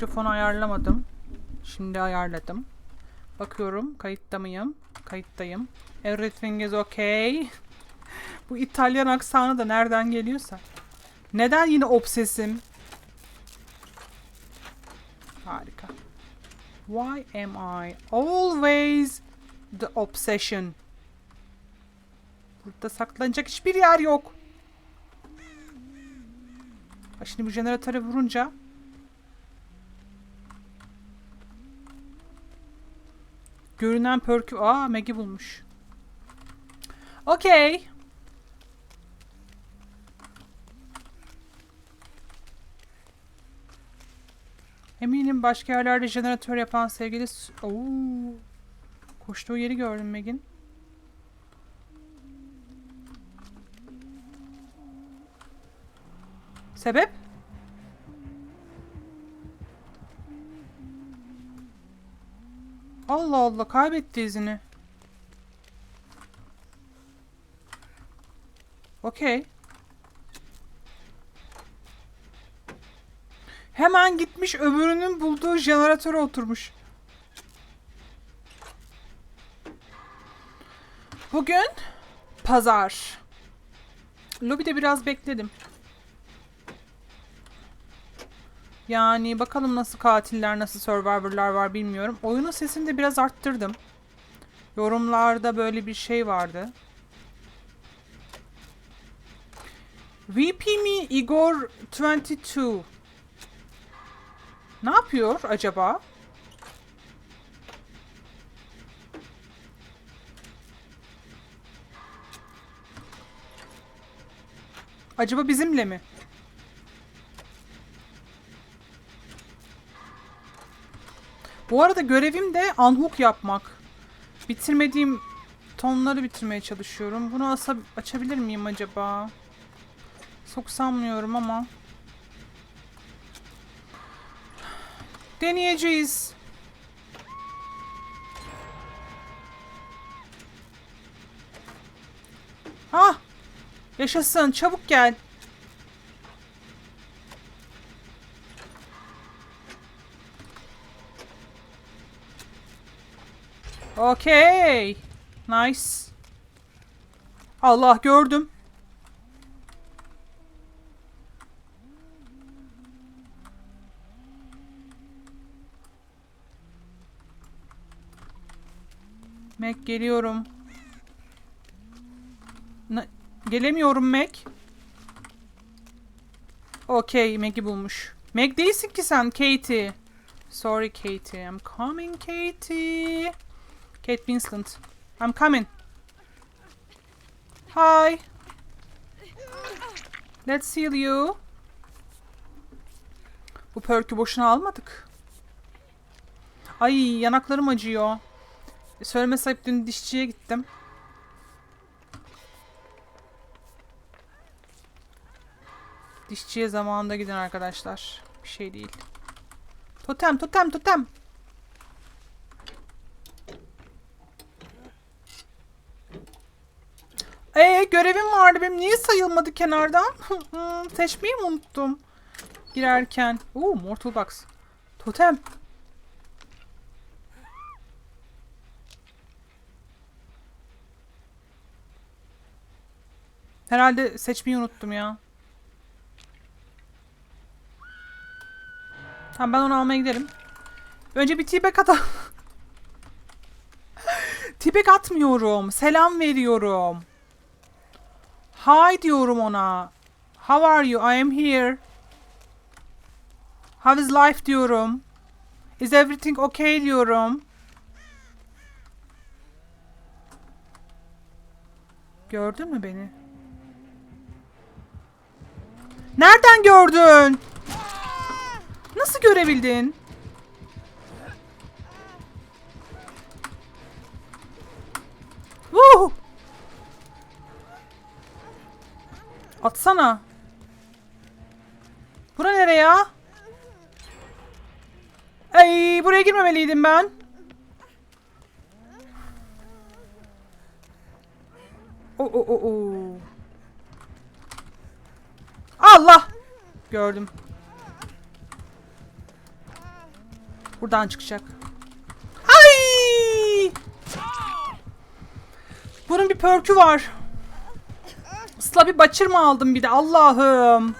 Mikrofonu ayarlamadım. Şimdi ayarladım. Bakıyorum kayıtta mıyım? Kayıttayım. Everything is okay. Bu İtalyan aksanı da nereden geliyorsa. Neden yine obsesim? Harika. Why am I always the obsession? Burada saklanacak hiçbir yer yok. Şimdi bu jeneratöre vurunca Görünen perkü... Aa Maggie bulmuş. Okey. Eminim başka yerlerde jeneratör yapan sevgili... Oo. Koştuğu yeri gördüm Meg'in. Sebep? Allah Allah kaybetti izini. Okey. Hemen gitmiş öbürünün bulduğu jeneratöre oturmuş. Bugün pazar. Lobide biraz bekledim. Yani bakalım nasıl katiller, nasıl survivor'lar var bilmiyorum. Oyunun sesini de biraz arttırdım. Yorumlarda böyle bir şey vardı. VP mi Igor 22? Ne yapıyor acaba? Acaba bizimle mi? Bu arada görevim de unhook yapmak. Bitirmediğim tonları bitirmeye çalışıyorum. Bunu asa açabilir miyim acaba? Çok sanmıyorum ama. Deneyeceğiz. Ha! Yaşasın. Çabuk gel. Okey. Nice. Allah gördüm. Mac geliyorum. Na- gelemiyorum Mac. Okey Mac'i bulmuş. Mac değilsin ki sen Katie. Sorry Katie. I'm coming Katie. Kate Winslet. I'm coming. Hi. Let's heal you. Bu perk'ü boşuna almadık. Ay yanaklarım acıyor. Söyleme sahip dün dişçiye gittim. Dişçiye zamanında gidin arkadaşlar. Bir şey değil. Totem totem totem. Ee görevim vardı benim. Niye sayılmadı kenardan? Hmm, Seçmeyi mi unuttum? Girerken. Oo Mortal Box. Totem. Herhalde seçmeyi unuttum ya. Tamam ben onu almaya giderim. Önce bir tibek atalım. tibek atmıyorum. Selam veriyorum. Hi diyorum ona. How are you? I am here. How is life diyorum. Is everything okay diyorum. Gördün mü beni? Nereden gördün? Nasıl görebildin? Woo! Atsana. Bura nereye ya? Ay buraya girmemeliydim ben. O o o o. Allah. Gördüm. Buradan çıkacak. Ay! Bunun bir perkü var. Sıla bir başır mı aldım bir de Allah'ım.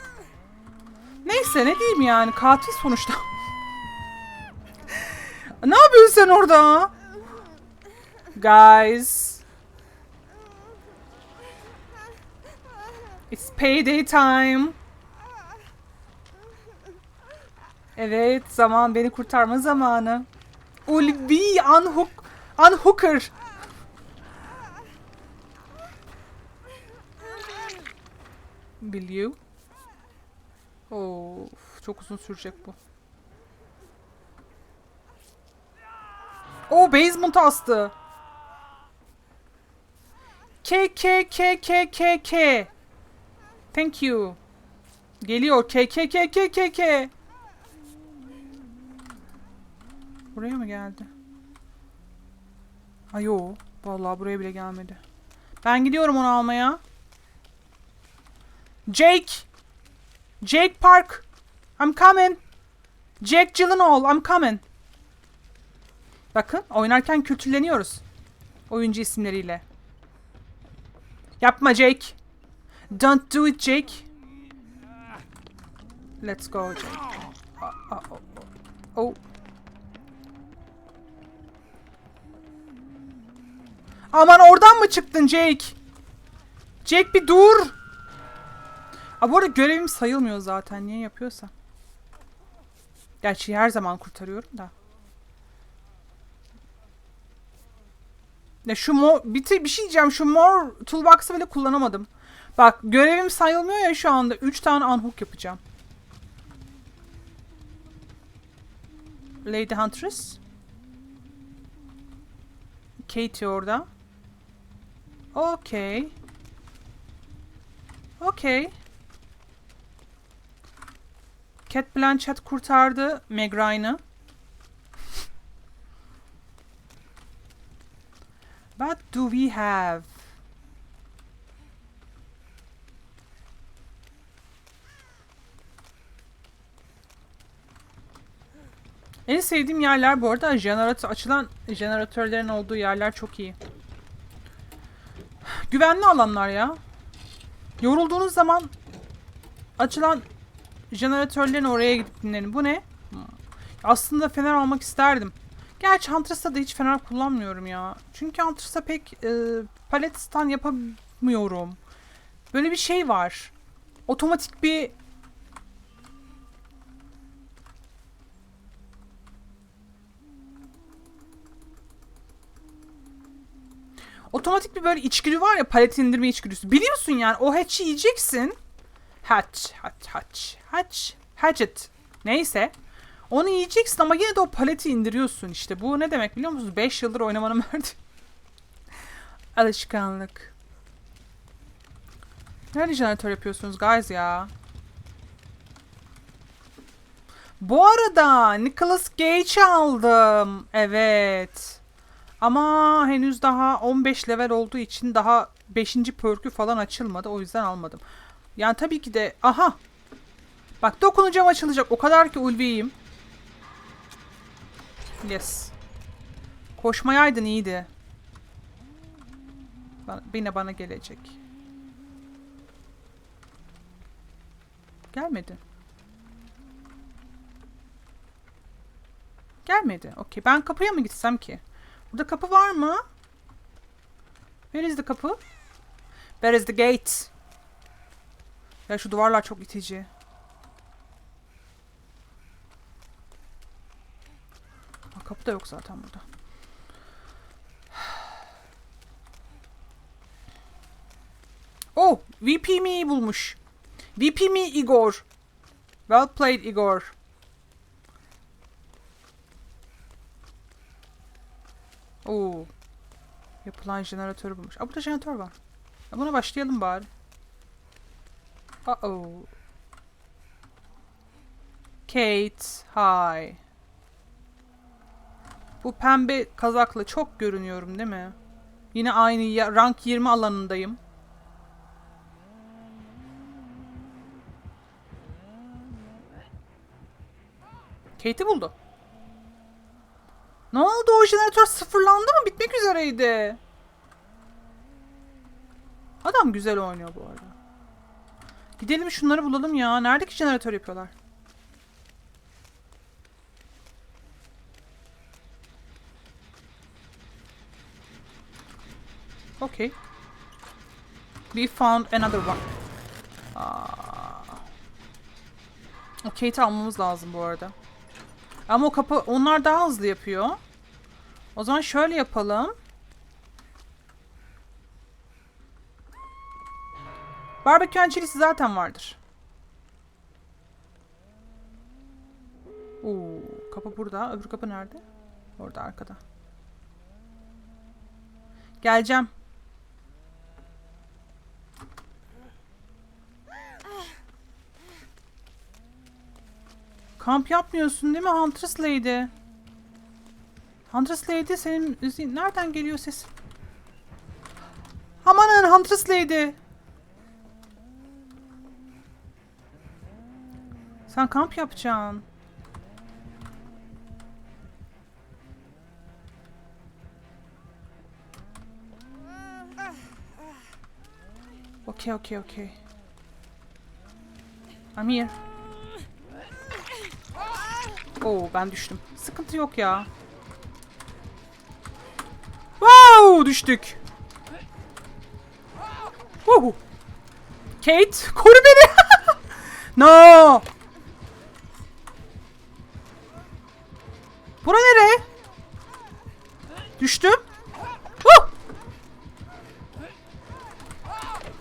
Neyse ne diyeyim yani katil sonuçta. ne yapıyorsun sen orada? Guys. It's payday time. Evet, zaman beni kurtarma zamanı. Ulvi unhook unhooker. Will you? Of, çok uzun sürecek bu. O basement'a astı. K K K K K K. Thank you. Geliyor K K K K K K. Buraya mı geldi? Ay yo. Vallahi buraya bile gelmedi. Ben gidiyorum onu almaya. Jake. Jake Park. I'm coming. Jack Gyllenhaal. I'm coming. Bakın oynarken kültürleniyoruz. Oyuncu isimleriyle. Yapma Jake. Don't do it Jake. Let's go Jake. Aa, aa, oh, oh. Aman oradan mı çıktın Jake? Jake bir dur. Aa, bu arada görevim sayılmıyor zaten. Niye yapıyorsa. Gerçi her zaman kurtarıyorum da. Ya şu mor bir, bir şey diyeceğim. Şu mor toolbox'ı bile kullanamadım. Bak görevim sayılmıyor ya şu anda. 3 tane unhook yapacağım. Lady Huntress. Katie orada. Okay. Okay. Cat Blanchett kurtardı Meg Ryan'ı. What do we have? En sevdiğim yerler bu arada jeneratör açılan jeneratörlerin olduğu yerler çok iyi. Güvenli alanlar ya. Yorulduğunuz zaman açılan jeneratörlerin oraya gidip dinlenin. Bu ne? Aslında fener almak isterdim. Gerçi Huntress'ta da hiç fener kullanmıyorum ya. Çünkü Huntress'ta pek e, palet stand yapamıyorum. Böyle bir şey var. Otomatik bir Otomatik bir böyle içgüdü var ya palet indirme içgüdüsü. Biliyorsun yani o hatch'i yiyeceksin. Hatch, hatch, hatch, hatch, hatchet. Neyse. Onu yiyeceksin ama yine de o paleti indiriyorsun işte. Bu ne demek biliyor musunuz? 5 yıldır oynamanın verdi. Alışkanlık. Nerede jeneratör yapıyorsunuz guys ya? Bu arada Nicholas Cage aldım. Evet. Ama henüz daha 15 level olduğu için daha 5. perkü falan açılmadı. O yüzden almadım. Yani tabii ki de... Aha! Bak dokunacağım açılacak. O kadar ki ulviyim. Yes. Koşmayaydın iyiydi. Bana, yine bana gelecek. Gelmedi. Gelmedi. Okey. Ben kapıya mı gitsem ki? Burada kapı var mı? Where is the kapı? Where is the gate? Ya şu duvarlar çok itici. Aa, kapı da yok zaten burada. Oh, VP mi bulmuş. VP mi Igor? Well played Igor. Oo. Yapılan jeneratörü bulmuş. Aa burada jeneratör var. Ya buna başlayalım bari. Uh oh. Kate, hi. Bu pembe kazakla çok görünüyorum değil mi? Yine aynı ya- rank 20 alanındayım. Kate'i buldu. Ne oldu o jeneratör sıfırlandı mı? Bitmek üzereydi. Adam güzel oynuyor bu arada. Gidelim şunları bulalım ya. Neredeki jeneratör yapıyorlar? Okay. We found another one. O Kate'i almamız lazım bu arada. Ama o kapı onlar daha hızlı yapıyor. O zaman şöyle yapalım. Barbekü and chilisi zaten vardır. Oo, kapı burada. Öbür kapı nerede? Orada arkada. Geleceğim. Kamp yapmıyorsun değil mi Huntress Lady? Huntress Lady senin müziğin nereden geliyor ses? Amanın Huntress Lady. Sen kamp yapacaksın. Okay, okay. I'm here. Oo ben düştüm. Sıkıntı yok ya. Wow düştük. Woohoo. Kate koru beni. no. Düştüm. Huh!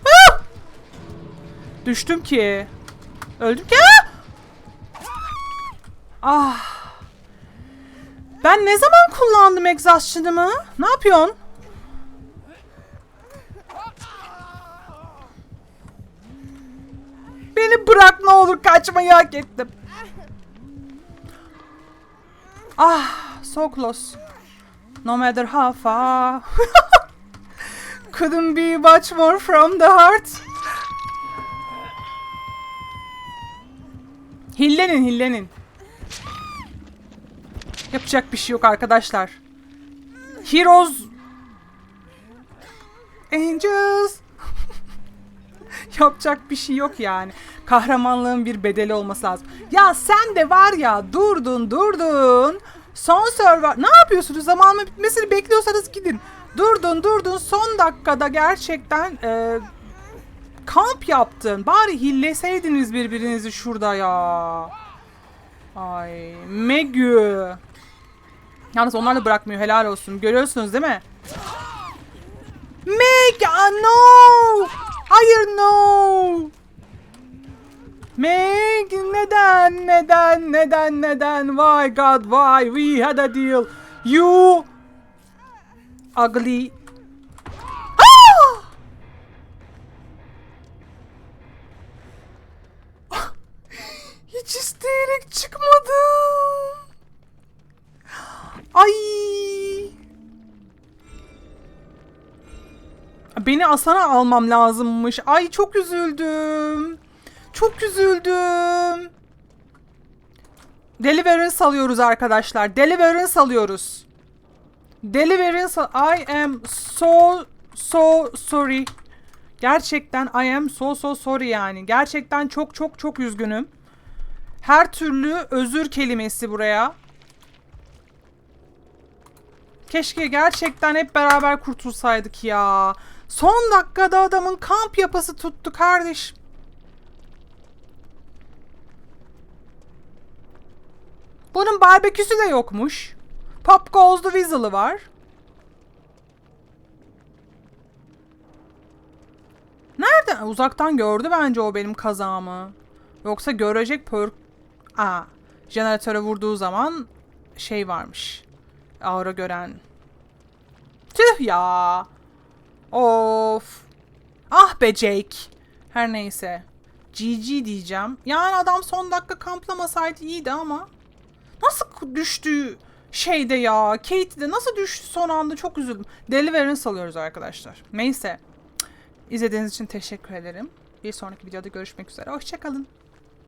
Ah! Düştüm ki. Öldüm ki. Ah! Ah. Ben ne zaman kullandım egzastçınımı? Ne yapıyorsun? Beni bırak ne olur kaçmayı hak ettim. Ah, so close. No matter how far. Couldn't be much more from the heart. Hillenin, hillenin. Yapacak bir şey yok arkadaşlar. Heroes Angels Yapacak bir şey yok yani. Kahramanlığın bir bedeli olması lazım. Ya sen de var ya durdun durdun. Son server ne yapıyorsunuz? Zamanın bitmesini bekliyorsanız gidin. Durdun durdun son dakikada gerçekten e, kamp yaptın. Bari hilleseydiniz birbirinizi şurada ya. Ay Megü. Yalnız onlar da bırakmıyor helal olsun. Görüyorsunuz değil mi? Meg no. Hayır no. Meg neden neden neden neden why god why we had a deal you ugly Ah! Hiç isteyerek çıkmadım. Ay. Beni Asana almam lazımmış. Ay çok üzüldüm. Çok üzüldüm. Deliverance alıyoruz arkadaşlar. Deliverance alıyoruz. Deliverance I am so so sorry. Gerçekten I am so so sorry yani. Gerçekten çok çok çok üzgünüm. Her türlü özür kelimesi buraya. Keşke gerçekten hep beraber kurtulsaydık ya. Son dakikada adamın kamp yapası tuttu kardeş. Bunun barbeküsü de yokmuş. Pop Goes the Weasel'ı var. Nereden? Uzaktan gördü bence o benim kazamı. Yoksa görecek per... Aa, jeneratöre vurduğu zaman şey varmış. Aura gören. Tüh ya. Of. Ah be Jake. Her neyse. GG diyeceğim. Yani adam son dakika kamplamasaydı iyiydi ama. Nasıl düştü şeyde ya? Kate de nasıl düştü son anda çok üzüldüm. Deliverance alıyoruz arkadaşlar. Neyse. İzlediğiniz için teşekkür ederim. Bir sonraki videoda görüşmek üzere. Hoşçakalın.